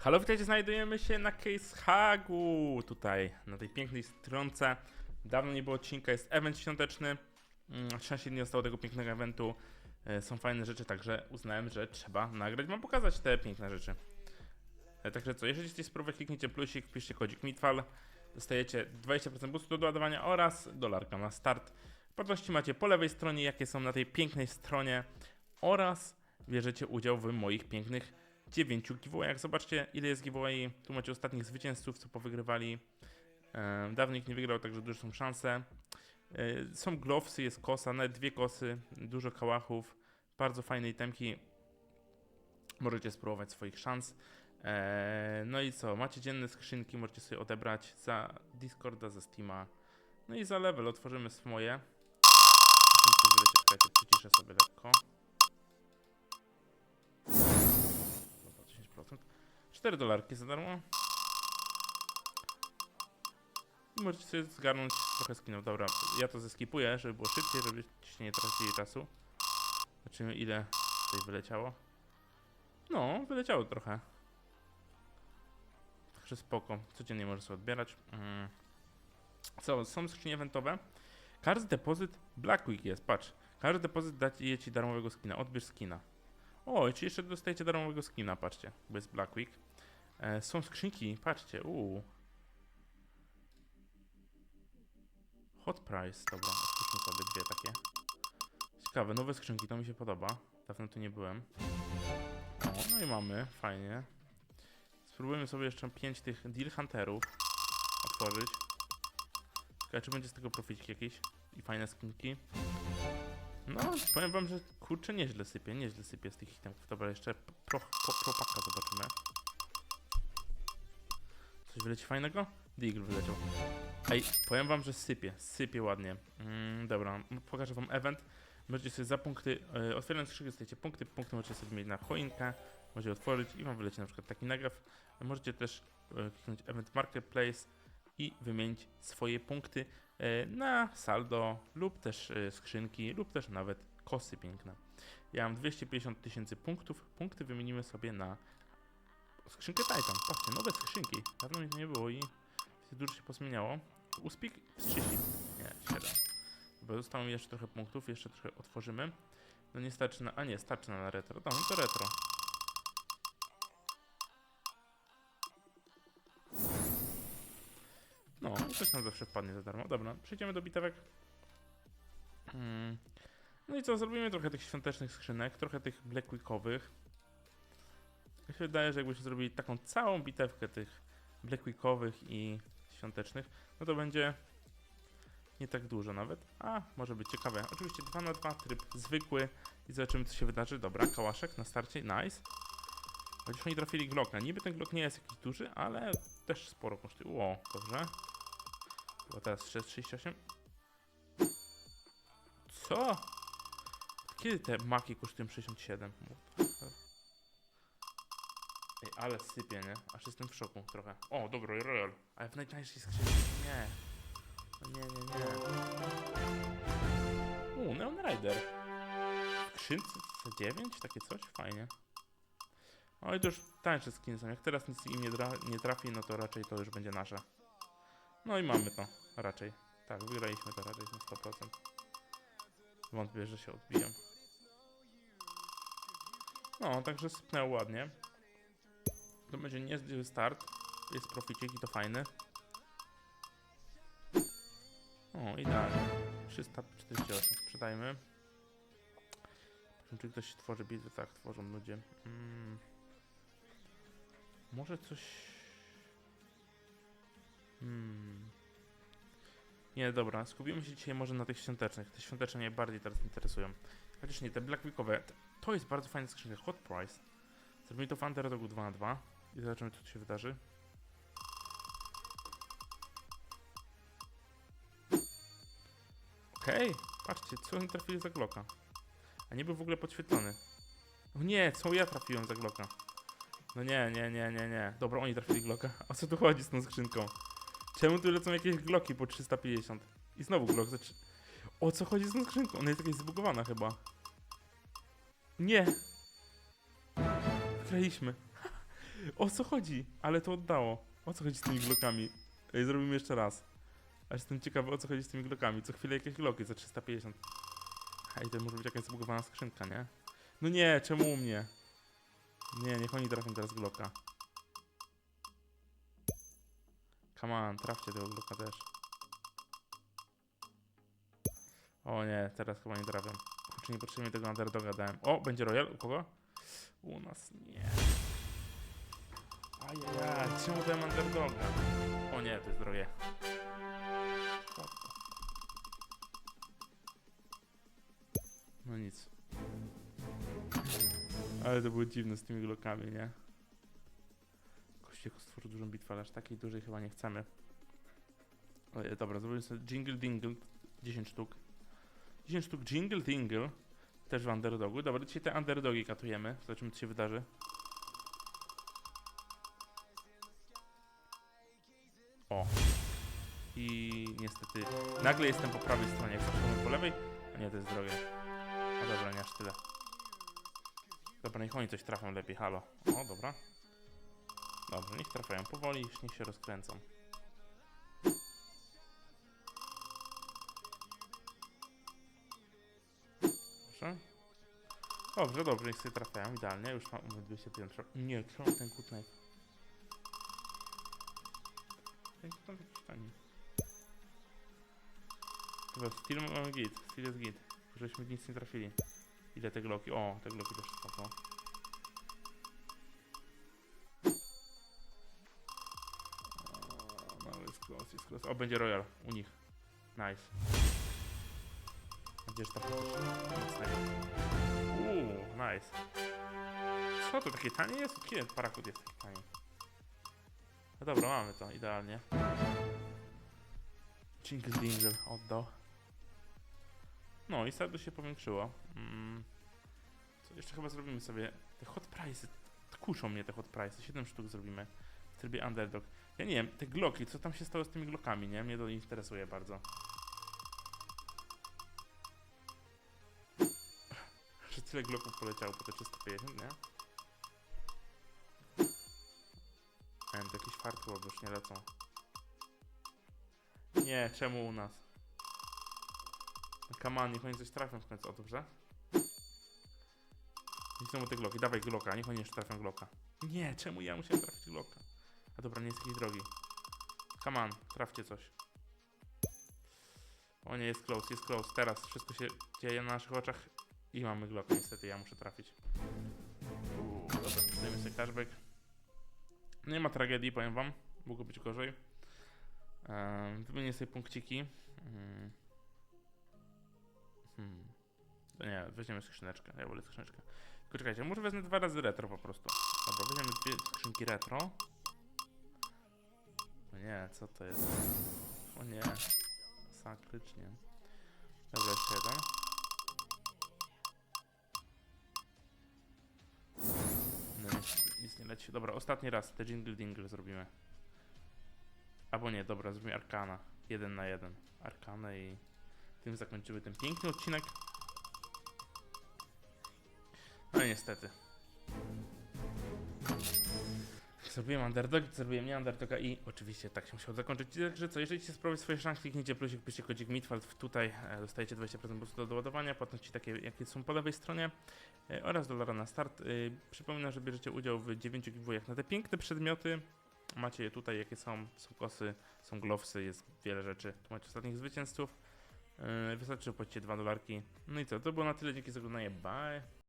Halo, witajcie, znajdujemy się na Case Hagu, tutaj, na tej pięknej stronce. Dawno nie było odcinka, jest event świąteczny. Mm, 13 dni zostało tego pięknego eventu. E, Są fajne rzeczy, także uznałem, że trzeba nagrać, mam pokazać te piękne rzeczy. E, Także co, jeżeli chcecie spróbować, kliknijcie plusik, wpiszcie kodzik MITFAL. Dostajecie 20% boostu do ładowania oraz dolarka na start. Płatności macie po lewej stronie, jakie są na tej pięknej stronie oraz bierzecie udział w moich pięknych 9 giveawayach. Zobaczcie ile jest giveaway. Tu macie ostatnich zwycięzców, co powygrywali. E, dawno nikt nie wygrał, także duże są szanse. E, są glowsy, jest kosa, nawet dwie kosy, dużo kałachów, bardzo fajne itemki. Możecie spróbować swoich szans. E, no i co, macie dzienne skrzynki, możecie sobie odebrać za Discorda, za Steama. No i za level otworzymy swoje. Przyciszę sobie lekko. 4 dolarki za darmo. I możecie sobie zgarnąć trochę skinów. Dobra, ja to zeskipuję, żeby było szybciej, żebyście nie tracili czasu. Zobaczymy ile tutaj wyleciało. No, wyleciało trochę. Także spoko. Codziennie możesz sobie odbierać. Mm. Co, są skrzynie eventowe. Każdy depozyt Black Week jest, patrz. Każdy depozyt daje ci darmowego skina. Odbierz skina. O, czy jeszcze dostajecie darmowego skina, patrzcie, bo jest Black Week. E, są skrzynki, patrzcie, uuu. Hot Price, dobra, otwórzmy sobie dwie takie. Ciekawe, nowe skrzynki, to mi się podoba. Dawno tu nie byłem. O, no i mamy, fajnie. Spróbujemy sobie jeszcze pięć tych Deal Hunterów otworzyć. Ciekawe, czy będzie z tego proficik jakiś i fajne skinki. No, powiem wam, że kurczę, nieźle sypie, nieźle sypie z tych itemów. Dobra, jeszcze pro, pro, propaka zobaczymy. Coś wyleci fajnego? Deagle wyleciał. Ej, powiem wam, że sypie, sypie ładnie. Mm, dobra, pokażę wam event. Możecie sobie za punkty, yy, otwierając skrzynkę dostajecie punkty, punkty możecie sobie mieć na choinkę, możecie otworzyć i wam wyleci na przykład taki nagraf. Możecie też yy, kliknąć event marketplace i wymienić swoje punkty e, na saldo lub też e, skrzynki lub też nawet kosy piękne. Ja mam 250 tysięcy punktów. Punkty wymienimy sobie na skrzynkę Titan. Patrzcie, nowe skrzynki. Dawno ich nie było i dużo się pozmieniało. Uspik 30. Nie, 7. Bo zostało mi jeszcze trochę punktów, jeszcze trochę otworzymy. No nie starczy na... A nie, starczy na retro. No, to retro. No, coś nam zawsze wpadnie za darmo. Dobra, przejdziemy do bitewek. Mm. No i co, zrobimy trochę tych świątecznych skrzynek, trochę tych Black Weekowych. Mi się wydaje, że jakbyśmy zrobili taką całą bitewkę tych Black Weekowych i świątecznych, no to będzie nie tak dużo nawet. A, może być ciekawe. Oczywiście 2 na 2 tryb zwykły i zobaczymy co się wydarzy. Dobra, kałaszek na starcie, nice. Chociaż oni trafili Glocka. Niby ten Glock nie jest jakiś duży, ale też sporo kosztuje. Ło, dobrze. Chyba teraz 638. Co? Kiedy te maki kosztują 67? Ej, ale sypie, nie? Aż jestem w szoku trochę. O, dobra, Royal. Ale w najtańszej skrzyni nie. No nie, nie, nie. U, Neon Rider. Skrzynce C9? Takie coś? Fajnie. No i to już tańsze skiny są. Jak teraz nic im nie, dra- nie trafi, no to raczej to już będzie nasze. No i mamy to. Raczej. Tak, wygraliśmy to raczej na 100%. Wątpię, że się odbiją. No, także sypnęło ładnie. To będzie niezły start. Jest proficik i to fajny. O, idealnie. 348 sprzedajmy. Czy ktoś tworzy bitwy? Tak, tworzą ludzie. Mm. Może coś... Hmm. Nie, dobra, skupimy się dzisiaj może na tych świątecznych. Te świąteczne mnie bardziej teraz interesują. Chociaż nie, te Black Weekowe. t- To jest bardzo fajna skrzynka. Hot Price. Zrobimy to w Underdogu 2 na 2 i zobaczymy, co tu się wydarzy. Okej, patrzcie, co oni trafili za Glocka. A nie był w ogóle podświetlony. O nie, co ja trafiłem za Glocka. No nie, nie, nie, nie, nie. Dobra, oni trafili Glocka. O co tu chodzi z tą skrzynką? Czemu tu lecą jakieś Glocki po 350? I znowu Glock O co chodzi z tą skrzynką? Ona jest jakaś zbugowana chyba. Nie. Wygraliśmy. O co chodzi? Ale to oddało. O co chodzi z tymi glokami? Ej, zrobimy jeszcze raz. Aż jestem ciekawy o co chodzi z tymi glokami. Co chwilę jakieś gloki za 350. Ej, to może być jakaś zbugowana skrzynka, nie? No nie, czemu u mnie? Nie, niech oni trafią teraz gloka. Come on, trafcie tego gloka też. O nie, teraz chyba nie trafiam. Kurczę, niepotrzebnie tego underdoga dałem. O, będzie royal? U kogo? U nas nie. Ajajaj, czemu dałem underdoga? O nie, to jest drogie. No nic. Ale to było dziwne z tymi glokami, nie? Kościeko stworzył dużą bitwę, ale aż takiej dużej chyba nie chcemy. Ale dobra, zrobimy sobie jingle dingle 10 sztuk. 10 sztuk jingle dingle. Też w underdogu. Dobra, dzisiaj te underdogi katujemy. Zobaczymy co się wydarzy. O. I niestety nagle jestem po prawej stronie, jak zawsze po lewej. A nie, to jest drogie. A dobra, nie aż tyle. Dobra, niech oni coś trafią lepiej, halo. O, dobra. Dobrze, niech trafiają powoli, niech się rozkręcą. Dobrze. Dobrze, dobrze, niech sobie trafiają, idealnie. Już mam 201. Nie, czemu ten good jakiś tani. Chyba styl mamy git, styl jest git. Żeśmy nic nie trafili. Ile te gloki? O, te gloki też spoko. O, no jest close, jest close. O, będzie Royal u nich. Nice. Gdzież ta Uuu, nice. Co to takie tanie jest? Kiedy parakut jest taki tani? No dobra, mamy to, idealnie. Jingle dingle oddał. No i saldo się powiększyło. Mm. Co jeszcze chyba zrobimy sobie te hot price. Kuszą mnie te hot price. 7 sztuk zrobimy w trybie underdog. Ja nie wiem, te gloki, co tam się stało z tymi glokami, nie? Mnie to interesuje bardzo. Że tyle gloków poleciało po te 350, nie? Nie wiem, bo już nie lecą. Nie, czemu u nas? Come on, niech oni coś trafią w końcu, o dobrze? Znowu te gloki, dawaj gloka, niech oni jeszcze trafią gloka. Nie, czemu ja musiałem trafić gloka? A dobra, nie jest drogi. Come on, trafcie coś. O nie, jest close, jest close. Teraz wszystko się dzieje na naszych oczach i mamy gloka, niestety, ja muszę trafić. Uuu, dobra, sprzedajmy sobie cashback. Nie ma tragedii, powiem wam. Mogło być gorzej. Um, wymienię sobie punkciki. Mm. Hmm. Nie, weźmiemy skrzyneczkę. Ja wolę skrzyneczkę. Tylko czekajcie, może wezmę dwa razy retro po prostu. Dobra, weźmiemy dwie skrzynki retro. O nie, co to jest? O nie. Masakrycznie. Dobra, jeszcze jeden. Leci. Dobra, ostatni raz te jingle dingle zrobimy. Albo nie, dobra, zrobimy Arkana. Jeden na jeden. Arkana i tym zakończymy ten piękny odcinek. No i niestety. Zrobiłem underdog, zrobiłem nie underdoga i oczywiście tak się musiał zakończyć. Także co, jeżeli chcecie sprawdzić swoje szanse, kliknijcie plusik, piszcie kodzik Mitwald tutaj, e, dostajecie 20% boostu do doładowania, płatności takie jakie są po lewej stronie e, oraz dolara na start. E, przypominam, że bierzecie udział w 9 giveawayach na te piękne przedmioty. Macie je tutaj, jakie są, są kosy, są glowsy, jest wiele rzeczy. Tu macie ostatnich zwycięzców. Wystarczy, że płacicie 2 dolarki. No i co, to było na tyle, dzięki za oglądanie, bye.